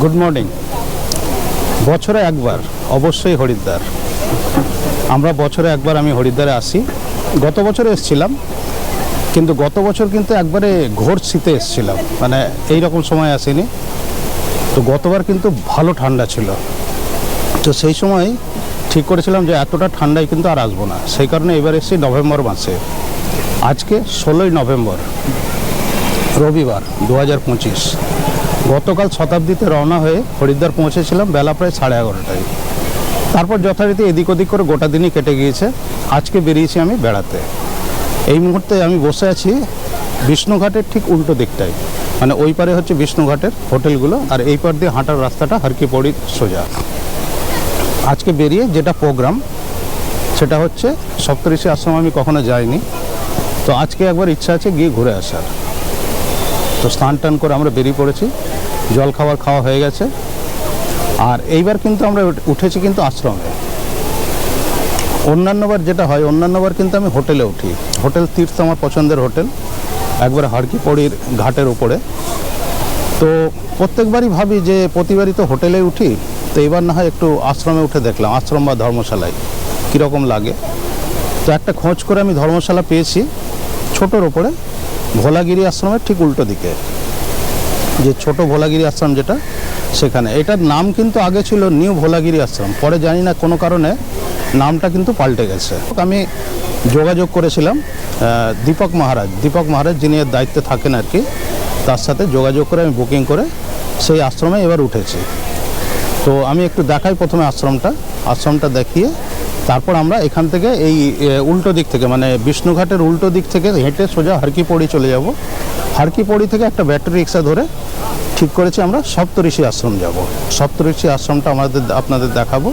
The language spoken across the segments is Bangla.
গুড মর্নিং বছরে একবার, অবশ্যই হরিদ্বার। আমরা বছরে একবার আমি হরিদ্বারে আসি। গত বছরে এসেছিলাম, কিন্তু গত বছর কিন্তু একবারে ঘোর শীতে এসেছিলাম। মানে এই রকম সময় আসিনি। তো গতবার কিন্তু ভালো ঠান্ডা ছিল। তো সেই সময় ঠিক করেছিলাম যে এতটা ঠান্ডায় কিন্তু আর আসব না। সেই কারণে এবার এসেছি নভেম্বর মাসে। আজকে ষোলোই নভেম্বর, রবিবার, দু হাজার পঁচিশ। গতকাল শতাব্দীতে রওনা হয়ে হরিদ্বার পৌঁছেছিলাম বেলা প্রায় সাড়ে এগারোটায়। তারপর যথারীতি এদিক ওদিক করে গোটা দিনই কেটে গিয়েছে। আজকে বেরিয়েছি আমি বেড়াতে। এই মুহূর্তে আমি বসে আছি বিষ্ণুঘাটের ঠিক উল্টো দিকটায়। মানে ওই পারে হচ্ছে বিষ্ণুঘাটের হোটেলগুলো আর এই পার দিয়ে হাঁটার রাস্তাটা হারকিপড়ি সোজা। আজকে বেরিয়ে যেটা প্রোগ্রাম, সেটা হচ্ছে সপ্তঋষি আশ্রম আমি কখনো যাইনি। তো আজকে একবার ইচ্ছা আছে গিয়ে ঘুরে আসার। তো স্নান টান করে আমরা বেরিয়ে পড়েছি। জল খাবার খাওয়া হয়ে গেছে। আর এইবার কিন্তু আমরা উঠেছি কিন্তু আশ্রমে। অন্যান্যবার যেটা হয়, অন্যান্যবার কিন্তু আমি হোটেলে উঠি। হোটেল তীর্থ আমার পছন্দের হোটেল। একবার হাড়কিপড়ির ঘাটের উপরে। তো প্রত্যেকবারই ভাবি যে প্রতিবারই তো হোটেলে উঠি, তো এবার না হয় একটু আশ্রমে উঠে দেখলাম, আশ্রম বা ধর্মশালায়। কীরকম লাগে? তো একটা খোঁজ করে আমি ধর্মশালা পেয়েছি, ছোটোর ওপরে ভোলাগিরি আশ্রমের ঠিক উল্টো দিকে। যে ছোট ভোলাগিরি আশ্রম যেটা, সেখানে। এটার নাম কিন্তু আগে ছিল নিউ ভোলাগিরি আশ্রম। পরে জানি না কোনো কারণে নামটা কিন্তু পাল্টে গেছে। আমি যোগাযোগ করেছিলাম দীপক মহারাজ। দীপক মহারাজ যিনি এর দায়িত্বে থাকেন আর কি, তার সাথে যোগাযোগ করে আমি বুকিং করে সেই আশ্রমে এবার উঠেছি। তো আমি একটু দেখাই প্রথমে আশ্রমটা। আশ্রমটা দেখিয়ে তারপর আমরা এখান থেকে এই উল্টো দিক থেকে মানে বিষ্ণুঘাটের উল্টো দিক থেকে হেঁটে সোজা হারকিপড়ি চলে যাব। হারকিপড়ি থেকে একটা ব্যাটারি রিক্সা ধরে ঠিক করেছি আমরা সপ্তঋষি আশ্রম যাব। সপ্তঋষি আশ্রমটা আমাদের আপনাদের দেখাবো।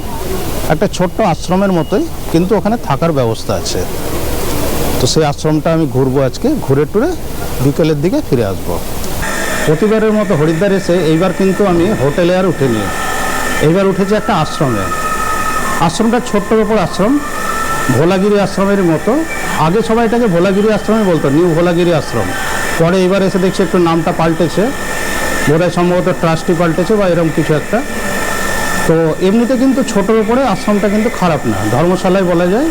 একটা ছোট্ট আশ্রমের মতোই, কিন্তু ওখানে থাকার ব্যবস্থা আছে। তো সেই আশ্রমটা আমি ঘুরবো আজকে, ঘুরে টুরে বিকেলের দিকে ফিরে আসব। প্রতিবারের মতো হরিদ্বার এসে এইবার কিন্তু আমি হোটেলে আর উঠিনি। এইবার উঠেছি একটা আশ্রমে। আশ্রমটা ছোট্টর ওপর আশ্রম। ভোলাগিরি আশ্রমের মতো। আগে সবাই এটাকে ভোলাগিরি আশ্রমে বলতো, নিউ ভোলাগিরি আশ্রম। পরে এবার এসে দেখছি একটু নামটা পাল্টেছে। বোধহয় সম্ভবত ট্রাস্টি পাল্টেছে বা এরকম কিছু একটা। তো এমনিতে কিন্তু ছোটোর উপরে আশ্রমটা কিন্তু খারাপ না, ধর্মশালায় বলা যায়।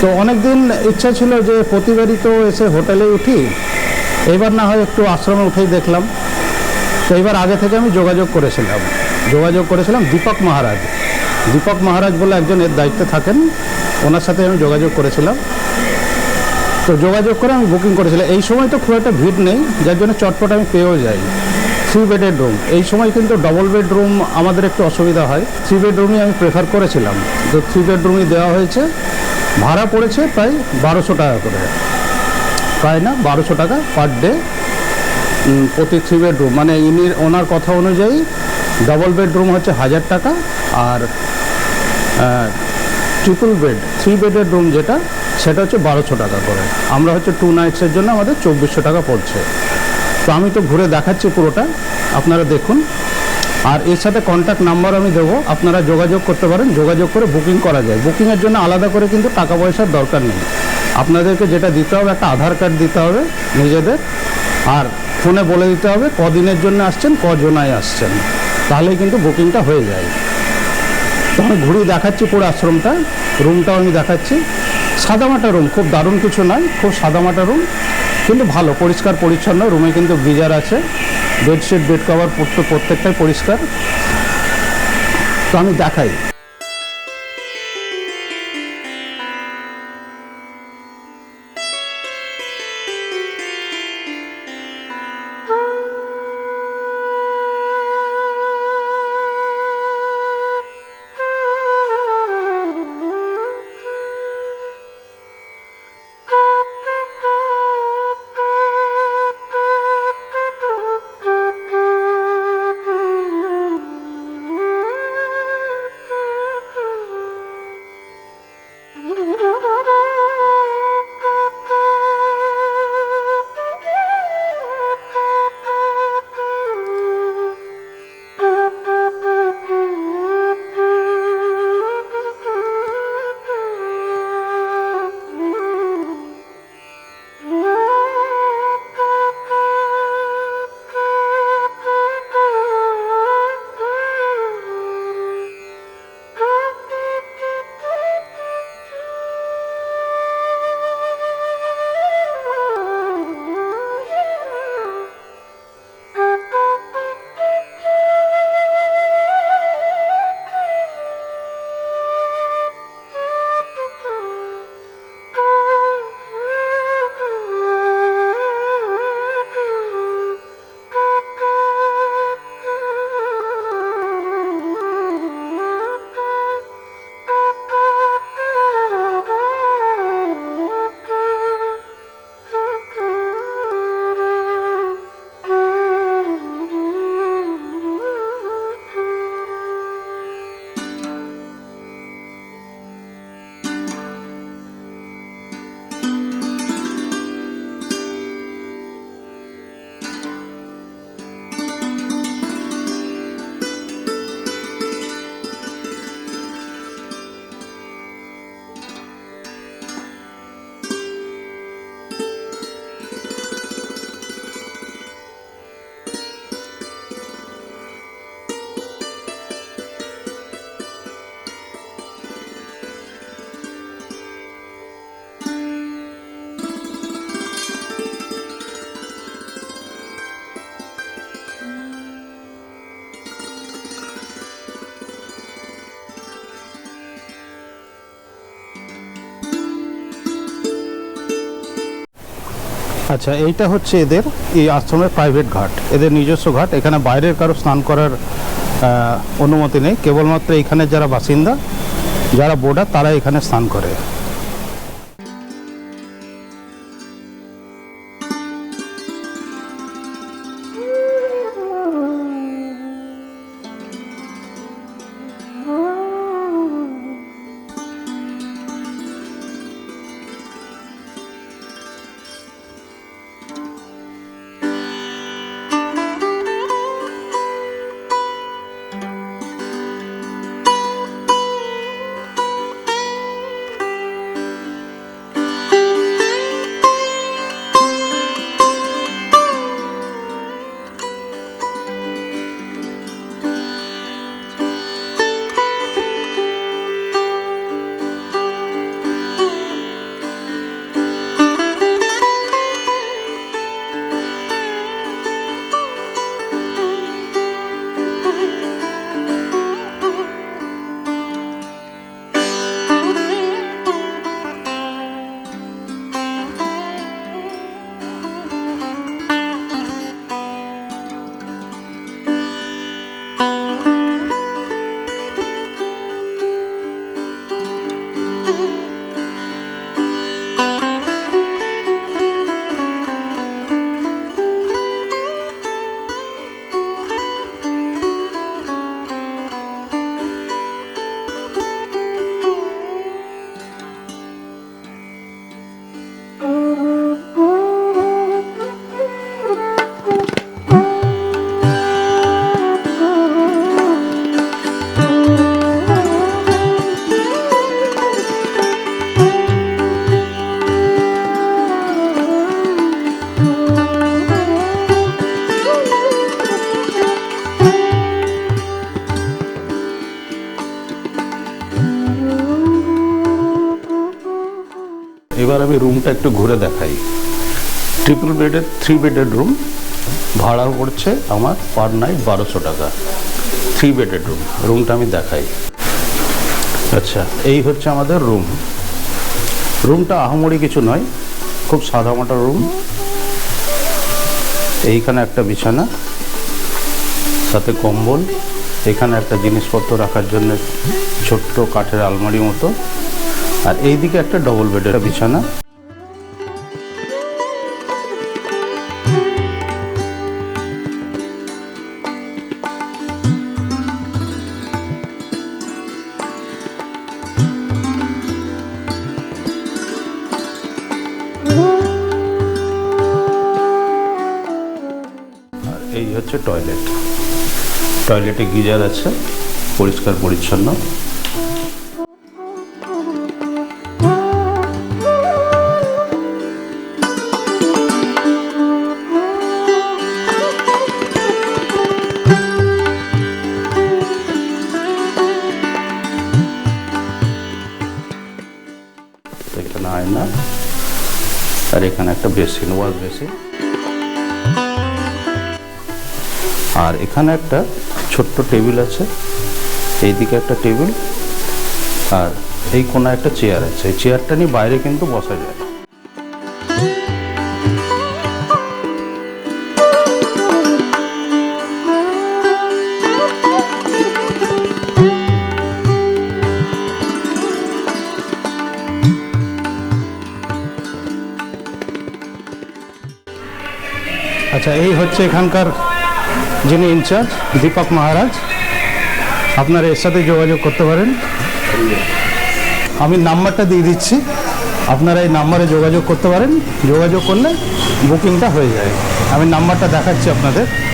তো অনেক দিন ইচ্ছা ছিল যে প্রতিবারই তো এসে হোটেলে উঠি। এবার না হয় একটু আশ্রমে উঠেই দেখলাম। তো এবার আগে থেকে আমি যোগাযোগ করেছিলাম। যোগাযোগ করেছিলাম দীপক মহারাজ। দীপক মহারাজ বলে একজন এর দায়িত্বে থাকেন। ওনার সাথে আমি যোগাযোগ করেছিলাম। তো যোগাযোগ করে আমি বুকিং করেছিলাম। এই সময় তো খুব একটা ভিড় নেই, যার জন্য চটপট আমি পেয়েও যাই। থ্রি বেডের রুম এই সময় কিন্তু ডবল বেডরুম আমাদের একটু অসুবিধা হয়। থ্রি বেডরুমই আমি প্রেফার করেছিলাম। তো থ্রি বেডরুমই দেওয়া হয়েছে। ভাড়া পড়েছে প্রায় বারোশো টাকা করে। প্রায় না, বারোশো টাকা পার ডে প্রতি থ্রি বেডরুম মানে ইনি, ওনার কথা অনুযায়ী ডবল বেডরুম হচ্ছে হাজার টাকা আর ট্রিপল বেড থ্রি বেডের রুম যেটা, সেটা হচ্ছে বারোশো টাকা করে। আমরা হচ্ছে টু নাইটসের জন্য আমাদের চব্বিশশো টাকা পড়ছে। তো আমি তো ঘুরে দেখাচ্ছি পুরোটা, আপনারা দেখুন। আর এর সাথে কন্ট্যাক্ট নাম্বার আমি দেবো, আপনারা যোগাযোগ করতে পারেন। যোগাযোগ করে বুকিং করা যায়। বুকিংয়ের জন্য আলাদা করে কিন্তু টাকা পয়সার দরকার নেই। আপনাদেরকে যেটা দিতে হবে, একটা আধার কার্ড দিতে হবে নিজেদের। আর ফোনে বলে দিতে হবে, কদিনের জন্য আসছেন, কজনায় আসছেন। তাহলেই কিন্তু বুকিংটা হয়ে যায়। তো আমি ঘুরিয়ে দেখাচ্ছি পুরো আশ্রমটা রুমটাও আমি দেখাচ্ছি। সাদামাটা রুম খুব দারুণ কিছু নয়, খুব সাদামাটা রুম কিন্তু ভালো, পরিষ্কার, পরিচ্ছন্ন রুমে কিন্তু গিজার আছে। বেডশিট বেড কভার প্রত্যেকটাই পরিষ্কার। তো আমি দেখাই। আচ্ছা এইটা হচ্ছে এদের, এই আশ্রমের প্রাইভেট ঘাট। এদের নিজস্ব ঘাট, এখানে বাইরের কারও স্নান করার অনুমতি নেই। কেবলমাত্র এখানে যারা বাসিন্দা, যারা বোর্ডার তারা এখানে স্নান করে। রুমটা একটু ঘুরে দেখাই। ট্রিপল বেডের থ্রি বেডের রুম ভাড়া পড়ছে আমার পার নাইট বারোশো টাকা। থ্রি বেডের রুম রুমটা আমি দেখাই। আচ্ছা এই হচ্ছে আমাদের রুম রুমটা আহামরি কিছু নয়, খুব সাদামাটা রুম এইখানে একটা বিছানা, সাথে কম্বল, এখানে একটা জিনিসপত্র রাখার জন্য ছোট্ট কাঠের আলমারি মতো। আর এইদিকে একটা ডবল বেডের বিছানা। হচ্ছে টয়লেট। টয়লেটে গিজার আছে, পরিষ্কার, পরিচ্ছন্ন। এখানে আয়না, আর এখানে একটা বেসিন ওয়াশ বেসিন। আর এখানে একটা ছোট্ট টেবিল আছে, এইদিকে একটা টেবিল আর এই কোনায় একটা চেয়ার আছে। এই চেয়ারটা নিয়ে বাইরে কিন্তু বসা যায় আচ্ছা এই হচ্ছে এখানকার যিনি ইনচার্জ, দীপক মহারাজ, আপনারা এর সাথে যোগাযোগ করতে পারেন। আমি নাম্বারটা দিয়ে দিচ্ছি। আপনারা এই নাম্বারে যোগাযোগ করতে পারেন। যোগাযোগ করলে বুকিংটা হয়ে যায়। আমি নাম্বারটা দেখাচ্ছি আপনাদের।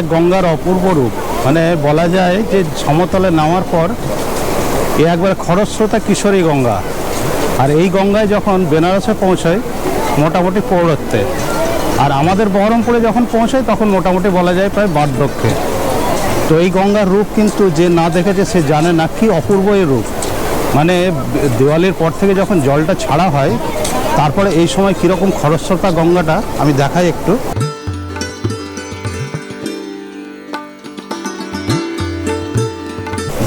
এক গঙ্গার অপূর্ব রূপ। মানে বলা যায় যে সমতলে নামার পর এ একবার খরস্রোতা কিশোরী গঙ্গা। আর এই গঙ্গায় যখন বেনারসে পৌঁছায়, মোটামুটি পৌরত্বে। আর আমাদের বহরমপুরে যখন পৌঁছায়, তখন মোটামুটি বলা যায় প্রায় বার্ধক্যে। তো এই গঙ্গার রূপ কিন্তু যে না দেখেছে, সে জানে না কি অপূর্ব এই রূপ। মানে দেওয়ালির পর থেকে যখন জলটা ছাড়া হয়, তারপরে এই সময় কীরকম খরস্রোতা গঙ্গাটা, আমি দেখাই একটু।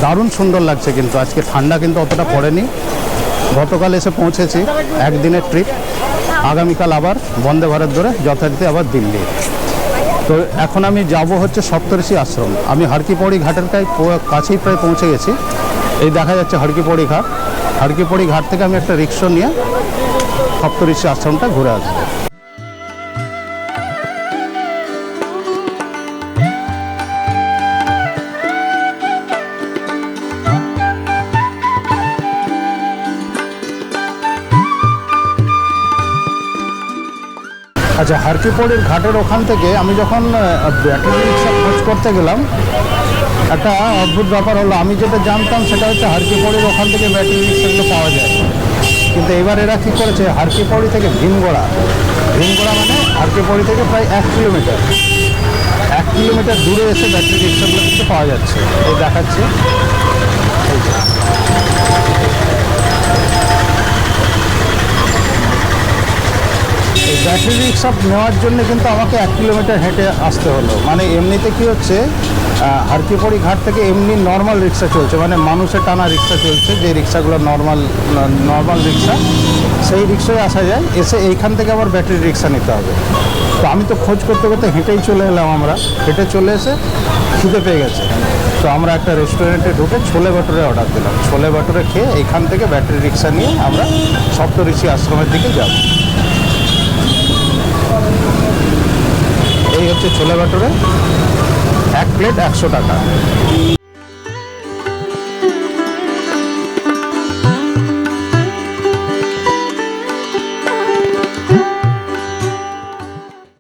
দারুণ সুন্দর লাগছে কিন্তু। আজকে ঠান্ডা কিন্তু অতটা পড়েনি। গতকাল এসে পৌঁছেছি একদিনের ট্রিপ আগামীকাল আবার বন্দে ভারত ধরে যথারীতি আবার দিল্লি। তো এখন আমি যাব হচ্ছে সপ্তর্ষি আশ্রম। আমি হারকিপড়ি ঘাটের কাছে কাছেই প্রায় পৌঁছে গেছি। এই দেখা যাচ্ছে হারকিপড়ি ঘাট। হারকিপড়ি ঘাট থেকে আমি একটা রিক্সা নিয়ে সপ্তর্ষি আশ্রমটা ঘুরে আসব। আচ্ছা হারকিপড়ির ঘাটের ওখান থেকে আমি যখন ব্যাটারি রিক্সা খোঁজ করতে গেলাম, একটা অদ্ভুত ব্যাপার হলো, আমি যেটা জানতাম সেটা হচ্ছে হারকিপড়ির ওখান থেকে ব্যাটারি রিক্সাগুলো পাওয়া যায়। কিন্তু এবার এরা কী করেছে হারকিপড়ি থেকে ভীমগড়া ভীমগড়া মানে হারকিপড়ি থেকে প্রায় এক কিলোমিটার এক কিলোমিটার দূরে এসে ব্যাটারি রিক্সাগুলো কিন্তু পাওয়া যাচ্ছে। এই দেখাচ্ছে। ব্যাটারি রিক্সা নেওয়ার জন্য কিন্তু আমাকে এক কিলোমিটার হেঁটে আসতে হলো। মানে এমনিতে কি হচ্ছে হারকিপড়ি ঘাট থেকে এমনি নর্মাল রিক্সা চলছে। মানে মানুষের টানা রিক্সা চলছে, যে রিক্সাগুলো নর্মাল নর্মাল রিক্সা সেই রিক্সায় আসা যায়। এসে এইখান থেকে আবার ব্যাটারি রিক্সা নিতে হবে। তো আমি তো খোঁজ করতে করতে হেঁটেই চলে এলাম আমরা। হেঁটে চলে এসে খিদে পেয়ে গেছে। তো আমরা একটা রেস্টুরেন্টে ঢুকে ছোলে ভাটুরে অর্ডার দিলাম। ছোলে ভাটুরে খেয়ে এখান থেকে ব্যাটারি রিক্সা নিয়ে আমরা সপ্তঋষি আশ্রমের দিকে যাব। এই হচ্ছে ছোলা ভাটুরে এক প্লেট একশো টাকা।